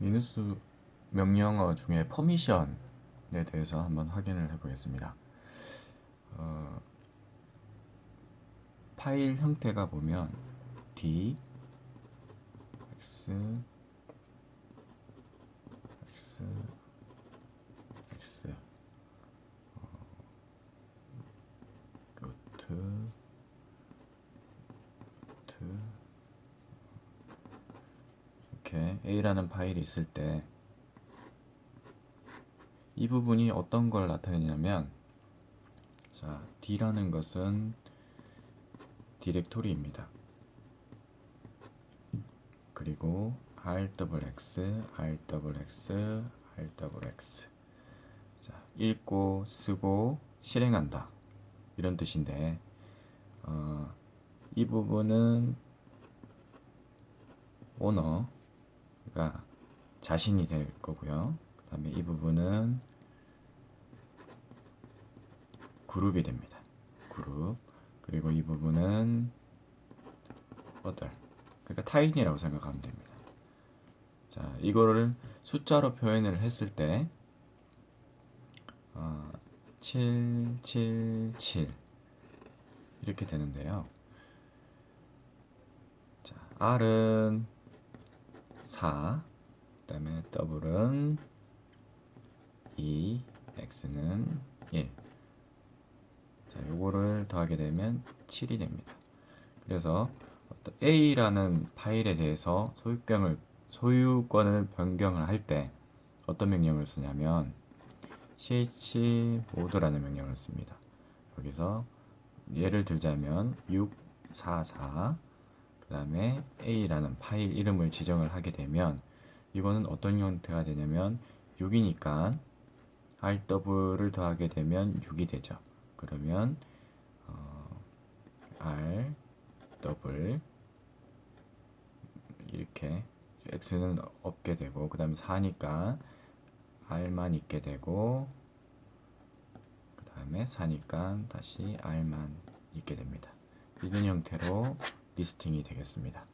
리눅스 명령어 중에 퍼미션에 대해서 한번 확인을 해보겠습니다. 어, 파일 형태가 보면 D, X, X, X, 어, 루트, 루트, 이렇게 A라는 파일이 있을 때 이 부분이 어떤 걸 나타내냐면 자, D라는 것은 디렉토리입니다. 그리고 RWX, RWX, RWX. 자, 읽고 쓰고 실행한다. 이런 뜻인데 어, 이 부분은 오너 가 자신이 될 거고요. 그 다음에 이 부분은 그룹이 됩니다. 그룹. 그리고 이 부분은 other. 그러니까 타인이라고 생각하면 됩니다. 자, 이거를 숫자로 표현을 했을 때 어, 7, 7, 7 이렇게 되는데요. 자, R은 4, 그다음에 W는 2, X는 1. 자, 요거를 더하게 되면 7이 됩니다. 그래서 어떤 A라는 파일에 대해서 소유권을 소유권을 변경을 할 때 어떤 명령을 쓰냐면 chmod라는 명령을 씁니다. 여기서 예를 들자면 644 그 다음에 A라는 파일 이름을 지정을 하게 되면 이거는 어떤 형태가 되냐면 6이니까 RW를 더하게 되면 6이 되죠. 그러면 어, R 더블 이렇게 x는 없게 되고 그 다음에 4니까 r만 있게 되고 그 다음에 4니까 다시 r만 있게 됩니다. 이런 형태로 리스팅이 되겠습니다.